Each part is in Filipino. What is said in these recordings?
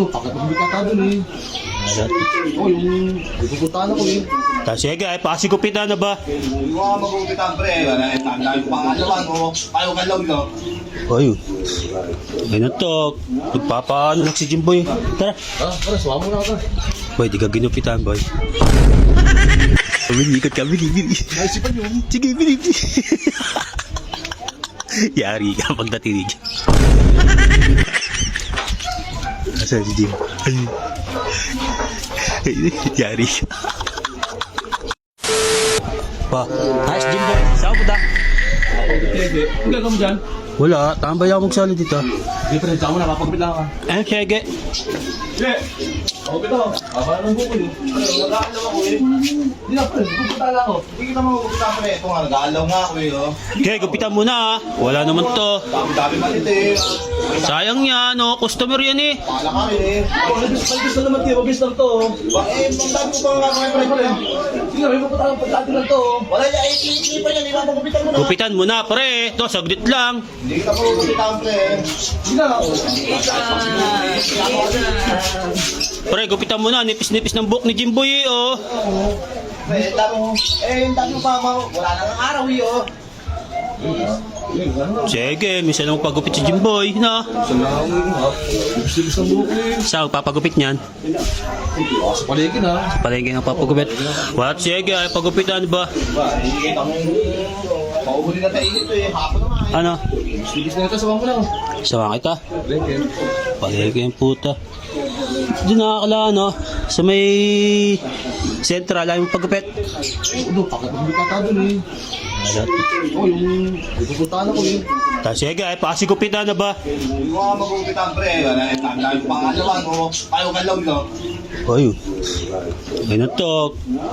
Udo, pakatulog ka ka dun eh. Oh, yung pupuntahan ako eh. Tapos sige, ay pasigupitan na ba? Hindi ko nga magugupitan pre. Eh, tanda yung pangalawan mo. Ayaw ka lang no. Ayun. Ganun to. Nagpapaano lang si Jimboy. Tara. Ah, para, suwa mo na ako. Boy, di ka ginupitan, boy. Bili, ikot ka, bili, bili. Naisipan yun. Sige, bili, bili. Yari ka pag natinig. Asa si Jim? Ayun. Yari ka. Pa, ayos Jim boy. Saan mo mo? Wala, tambay ako magsali dito. Hindi, pre, saan mo na, kapagpit lang ka. Ayun, sige. Sige! Ako. Aba ng buko yun. Ano, nag-aalaw ako eh. Hindi na, pre, pupunta lang ako. Hindi kita magugupitan pre. Ito nga, nag-aalaw nga ako eh. Oh. Okay, gupitan mo na ah. Wala naman to. Dami-dami malit eh. Sayang yan, oh. Customer yan eh. Pala ka rin eh. Nabis na naman kayo, mabis lang to. oh. Eh, ang dami ko pa nga mga pre pre. Sige, may pupunta lang, pagkati lang to. oh. Wala niya, eh, magugupitan mo. Gupitan mo na, pre. Ito, saglit lang. Hindi kita magugupitan pre. Sige na. Pre, gupitan mo na. Nipis-nipis ng buhok ni Jimboy eh, oh. Pre, dami mo. Eh, dami mo pa Wala na ng araw eh oh. Sige, minsan lang pagupit si Jimboy, na. Eh. Saan papagupit niyan? Sa palengke na. Palengke ang papagupit. What? Sige, ay pagupitan ba? Mo. Pauhuli na tayo ito eh. Hapon na nga eh. Ano? Ibig na ito, sawa mo lang. Sawa kita. Palengke. Palengke yung puta. Di nakakala, no? Sa may sentral, ay yung pagupit. Udo, pakatulog ka ka dun eh. Oh, yung pupuntahan ako eh. Tapos sige, ay pasigupitan na ba? Hindi ko nga magugupitan pre. Yung pangalawan mo. Ayaw ka lang no. Ayun. Ganun to.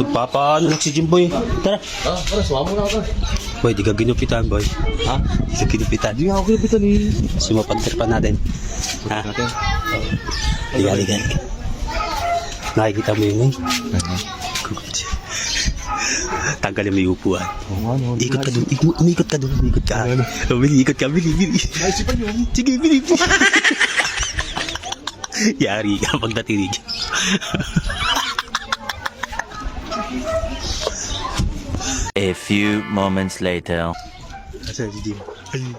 Nagpapaano lang si Jimboy. Tara. Ah, para, suwa mo na ako. Boy, di ka ginupitan, boy. Ha? Di ka ginupitan. Nga ako kinapitan eh. Sumapantir pa natin. Ha? Liga, liga, liga. Nakikita mo yun, eh? Tanggalin mo yung upuan. Oo nga, no. Ikot ka dun, ikot, umikot ka dun, umikot ka. Oh, bili, ikot ka, bili, bili. Naisipan yun. Sige, bili, bili. Yari ka pag natinig. A few moments later. Asa si Jim? Ayun.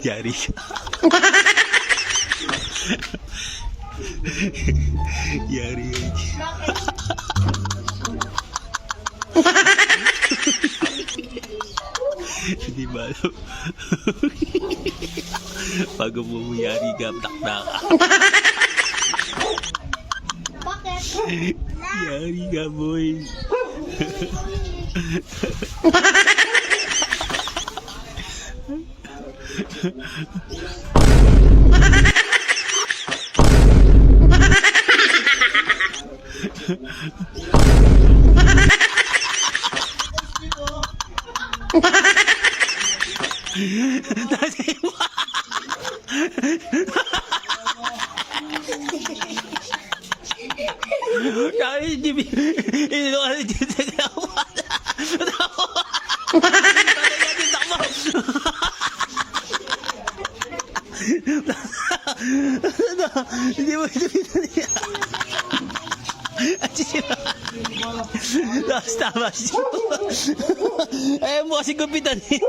Yari ka. Yari ka. Hindi ba? Pag umumuyari ka, takta ka. Yari ka, boy. Hindi mo ito pinaniya. Tapos tama siya. Ayaw mo kasi gupitan niya.